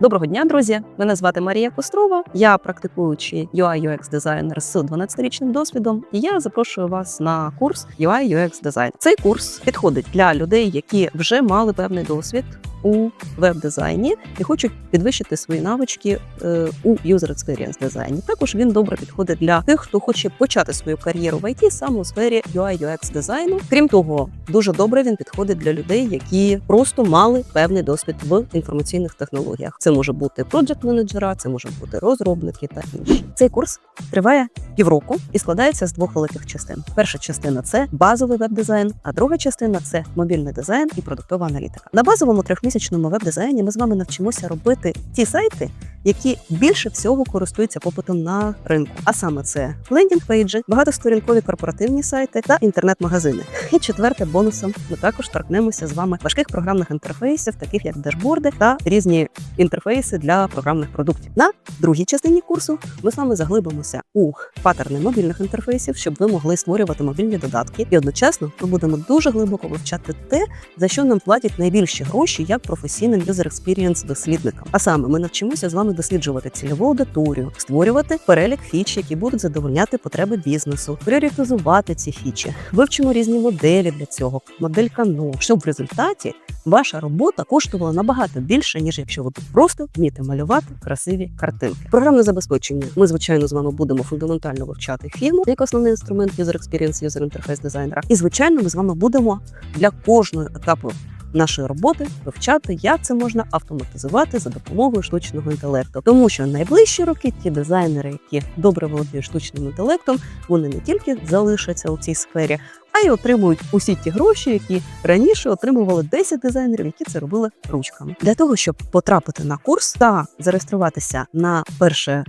Доброго дня, друзі! Мене звати Марія Кострова. Я практикуючий UI UX дизайнер з 12-річним досвідом. І я запрошую вас на курс UI UX дизайн. Цей курс підходить для людей, які вже мали певний досвід у веб-дизайні і хочуть підвищити свої навички е, у user experience дизайні. Також він добре підходить для тих, хто хоче почати свою кар'єру в IT саме у сфері UI UX дизайну. Крім того, дуже добре він підходить для людей, які просто мали певний досвід в інформаційних технологіях. Це може бути проджект менеджера, це може бути розробники та інші. Цей курс триває півроку і складається з двох великих частин. Перша частина це базовий веб-дизайн, а друга частина це мобільний дизайн і продуктова аналітика. На базовому трьохмісячному веб-дизайні ми з вами навчимося робити ті сайти, які більше всього користуються попитом на ринку. А саме це лендінг-пейджі, багатосторінкові корпоративні сайти та інтернет-магазини. І четверте бонусом ми також торкнемося з вами важких програмних інтерфейсів, таких як дашборди та різні інтерфейси для програмних продуктів. На другій частині курсу ми з вами заглибимося у паттерни мобільних інтерфейсів, щоб ви могли створювати мобільні додатки. І одночасно ми будемо дуже глибоко вивчати те, за що нам платять найбільші гроші як професійним user experience дослідникам. А саме ми навчимося з вами досліджувати цільову аудиторію, створювати перелік фіч, які будуть задовольняти потреби бізнесу, пріоритизувати ці фічі. Вивчимо різні моделі для цього, модель кано, щоб в результаті ваша робота коштувала набагато більше, ніж якщо ви просто вмієте малювати красиві картинки. Програмне забезпечення. Ми, звичайно, з вами будемо фундаментально вивчати фільму як основний інструмент user experience, user interface дизайнера. І звичайно, ми з вами будемо для кожного етапу. Нашої роботи вивчати, як це можна автоматизувати за допомогою штучного інтелекту, тому що найближчі роки ті дизайнери, які добре володіють штучним інтелектом, вони не тільки залишаться у цій сфері, а й отримують усі ті гроші, які раніше отримували 10 дизайнерів, які це робили ручками. Для того щоб потрапити на курс та зареєструватися на перше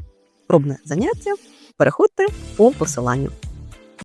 пробне заняття, переходьте по посиланню.